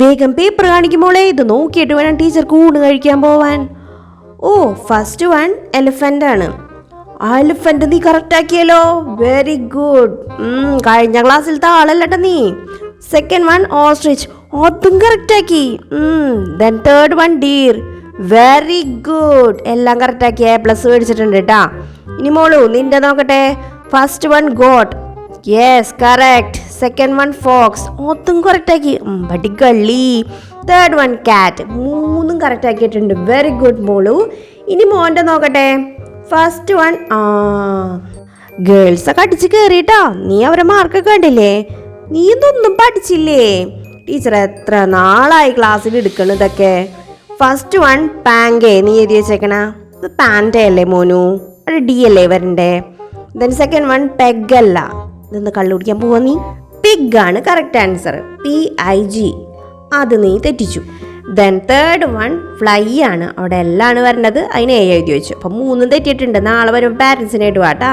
വേഗം പേപ്പർ കാണിക്കുമ്പോളേ ഇത് നോക്കിയിട്ട് വേണം ടീച്ചർക്ക് ഊണ് കഴിക്കാൻ പോവാൻ. ഓ ഫസ്റ്റ് വൺ എലിഫന്റ് ആണ്. ആ എലിഫന്റ് നീ കറക്റ്റ് ആക്കിയല്ലോ. വെരി ഗുഡ് കഴിഞ്ഞ ക്ലാസ്സിലത്തെ ആളല്ലട്ടോ നീ. സെക്കൻഡ് വൺ ഓസ്ട്രിച്ച് അതും കറക്റ്റ് ആക്കി. Then third one deer very good എല്ലാം കറക്റ്റ് ആക്കി. എ പ്ലസ് മേടിച്ചിട്ടുണ്ട് കേട്ടാ ഇനി മോളു നിന്റെ നോക്കട്ടെ. First one goat yes correct second one fox ഒത്തും കറക്റ്റാക്കി ആക്കി. പട്ടിക്കള്ളി തേർഡ് വൺ കാറ്റ് മൂന്നും കറക്റ്റ് ആക്കിയിട്ടുണ്ട്. വെരി ഗുഡ് മോളു. ഇനി മോന്റെ നോക്കട്ടെ. ഫസ്റ്റ് വൺ ആ. ഗേൾസൊക്കെ അടിച്ച് കയറിയിട്ടാ നീ അവരെ മാർക്കൊക്കെ കണ്ടില്ലേ? നീ ഇതൊന്നും പഠിച്ചില്ലേ? ടീച്ചർ എത്ര നാളായി ക്ലാസ്സിൽ എടുക്കണം ഇതൊക്കെ? ഫസ്റ്റ് വൺ പാങ്കേ. നീ എഴുതി വെച്ചേക്കണ. ഇത് പാന്റേ അല്ലേ മോനു? അവിടെ ഡി അല്ലേ വരണ്ടേ? ദെൻ സെക്കൻഡ് വൺ പെഗല്ല ഇതൊന്ന് കള്ളു കുടിക്കാൻ പോവാ നീ. പിഗ് ആണ് correct answer P I G അത് നീ തെറ്റിച്ചു. ദെൻ തേർഡ് വൺ ഫ്ലൈ ആണ്. അവിടെ എല്ലാമാണ് വരേണ്ടത് അതിനെ എഴുതി വെച്ചു. അപ്പം മൂന്നും തെറ്റിയിട്ടുണ്ട്. നാളെ വരുമ്പോൾ പാരൻസിനായിട്ട് വാട്ടാ